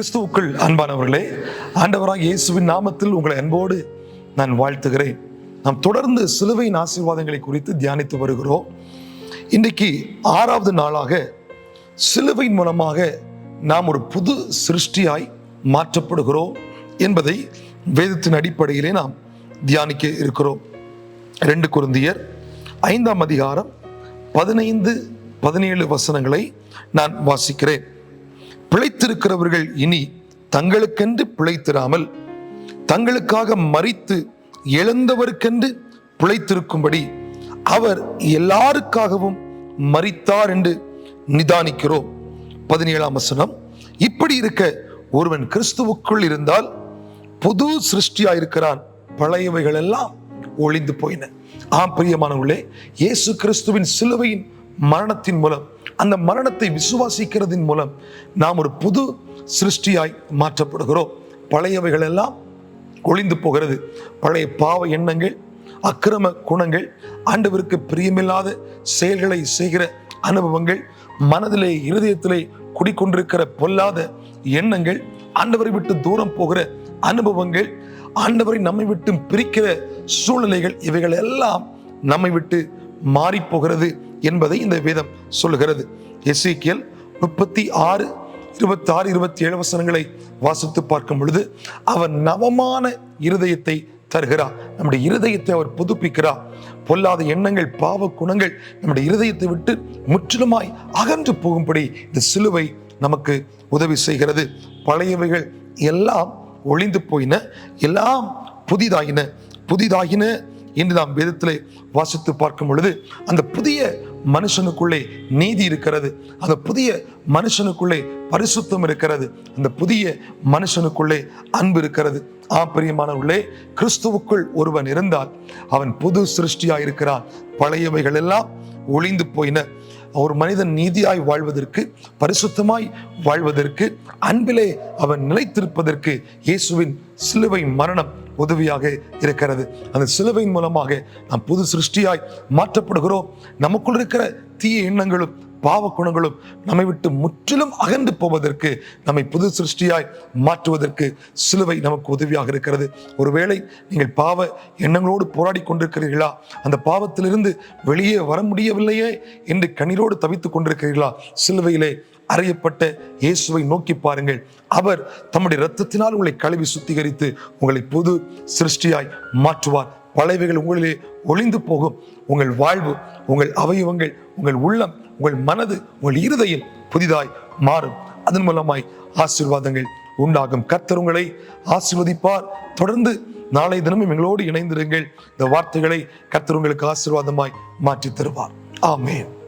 கிறிஸ்துவுக்குள் அன்பானவர்களே ஆண்டவராக இயேசுவின் நாமத்தில் உங்களை அன்போடு நான் வாழ்த்துகிறேன். நாம் தொடர்ந்து சிலுவையின் ஆசீர்வாதங்களை குறித்து தியானித்து வருகிறோம். இன்றைக்கு ஆறாவது நாளாக சிலுவையின் மூலமாக நாம் ஒரு புது சிருஷ்டியாய் மாற்றப்படுகிறோம் என்பதை வேதத்தின் அடிப்படையிலே நாம் தியானிக்க இருக்கிறோம். ரெண்டு குருந்தியர் ஐந்தாம் அதிகாரம் பதினைந்து பதினேழு வசனங்களை நான் வாசிக்கிறேன். பிழைத்திருக்கிறவர்கள் இனி தங்களுக்கென்று பிழைத்திராமல் தங்களுக்காக மறித்து எழுந்தவருக்கென்று பிழைத்திருக்கும்படி அவர் எல்லாருக்காகவும் மறித்தார் என்று நிதானிக்கிறோம். பதினேழாம் வசனம் இப்படி இருக்க ஒருவன் கிறிஸ்துவுக்குள் இருந்தால் புது சிருஷ்டியா இருக்கிறான் பழையவைகள் எல்லாம் ஒளிந்து போயின. ஆம் பிரியமானவர்களே இயேசு கிறிஸ்துவின் சிலுவையின் மரணத்தின் மூலம் அந்த மரணத்தை விசுவாசிக்கிறதின் மூலம் நாம் ஒரு புது சிருஷ்டியாய் மாற்றப்படுகிறோம். பழையவைகள் எல்லாம் ஒளிந்து போகிறது. பழைய பாவ எண்ணங்கள் அக்கிரம குணங்கள் ஆண்டவருக்கு பிரியமில்லாத செயல்களை செய்கிற அனுபவங்கள் மனதிலே இருதயத்திலே குடிக்கொண்டிருக்கிற பொல்லாத எண்ணங்கள் ஆண்டவரை விட்டு தூரம் போகிற அனுபவங்கள் ஆண்டவரை நம்மை விட்டு பிரிக்கிற சூழ்நிலைகள் இவைகள் எல்லாம் நம்மை விட்டு மாறி போகிறது. என்பதை இந்த வேதம் சொல்லுகிறது. எசேக்கியல் முப்பத்தி ஆறு இருபத்தி ஆறு இருபத்தி ஏழு வசனங்களை வாசித்து பார்க்கும் பொழுது அவர் நவமான இருதயத்தை தருகிறார் நம்முடைய இருதயத்தை அவர் புதுப்பிக்கிறார். பொல்லாத எண்ணங்கள் பாவ குணங்கள் நம்முடைய இருதயத்தை விட்டு முற்றிலுமாய் அகன்று போகும்படி இந்த சிலுவை நமக்கு உதவி செய்கிறது. பழையவைகள் எல்லாம் ஒளிந்து போயின எல்லாம் புதிதாயின. புதிதாகின என்று நாம் வேதத்தில் வாசித்து பார்க்கும் பொழுது அந்த புதிய மனுஷனுக்குள்ளே நீதி இருக்கிறது. அந்த புதிய மனுஷனுக்குள்ளே பரிசுத்தம் இருக்கிறது. அந்த புதிய மனுஷனுக்குள்ளே அன்பு இருக்கிறது. ஆ பிரியமானவர்களே கிறிஸ்துவுக்குள் ஒருவன் இருந்தால் அவன் புது சிருஷ்டியாக இருக்கிறான். பழையவைகள் எல்லாம் ஒளிந்து போயின. ஒரு மனிதன் நீதியாய் வாழ்வதற்கு பரிசுத்தமாய் வாழ்வதற்கு அன்பிலே அவன் நிலைத்திருப்பதற்கு இயேசுவின் சிலுவை மரணம் உதவியாக இருக்கிறது. அந்த சிலுவையின் மூலமாக நாம் புது சிருஷ்டியாய் மாற்றப்படுகிறோம். நமக்குள் இருக்கிற தீய எண்ணங்களும் பாவ குணங்களும் நம்மை விட்டு முற்றிலும் அகன்று போவதற்கு நம்மை புது சிருஷ்டியாய் மாற்றுவதற்கு சிலுவை நமக்கு உதவியாக இருக்கிறது. ஒருவேளை நீங்கள் பாவ எண்ணங்களோடு போராடி கொண்டிருக்கிறீர்களா? அந்த பாவத்திலிருந்து வெளியே வர முடியவில்லையே என்று கண்ணீரோடு தவித்துக் கொண்டிருக்கிறீர்களா? சிலுவையிலே அறையப்பட்ட இயேசுவை நோக்கி பாருங்கள். அவர் தம்முடைய இரத்தத்தினால் உங்களை கழுவி சுத்திகரித்து உங்களை புது சிருஷ்டியாய் மாற்றுவார். பழையவைகள் உங்களிலே ஒளிந்து போகும். உங்கள் வாழ்வு உங்கள் அவயவங்கள் உங்கள் உள்ளம் உங்கள் மனது உங்கள் இருதயம் புதிதாய் மாறும். அதன் மூலமாய் ஆசீர்வாதங்கள் உண்டாகும். கர்த்தர் உங்களை தொடர்ந்து நாளை தினமும் எங்களோடு இணைந்திருங்கள். இந்த வார்த்தைகளை கர்த்தர் உங்களுக்கு ஆசீர்வாதமாய் மாற்றித் தருவார் ஆமேன்.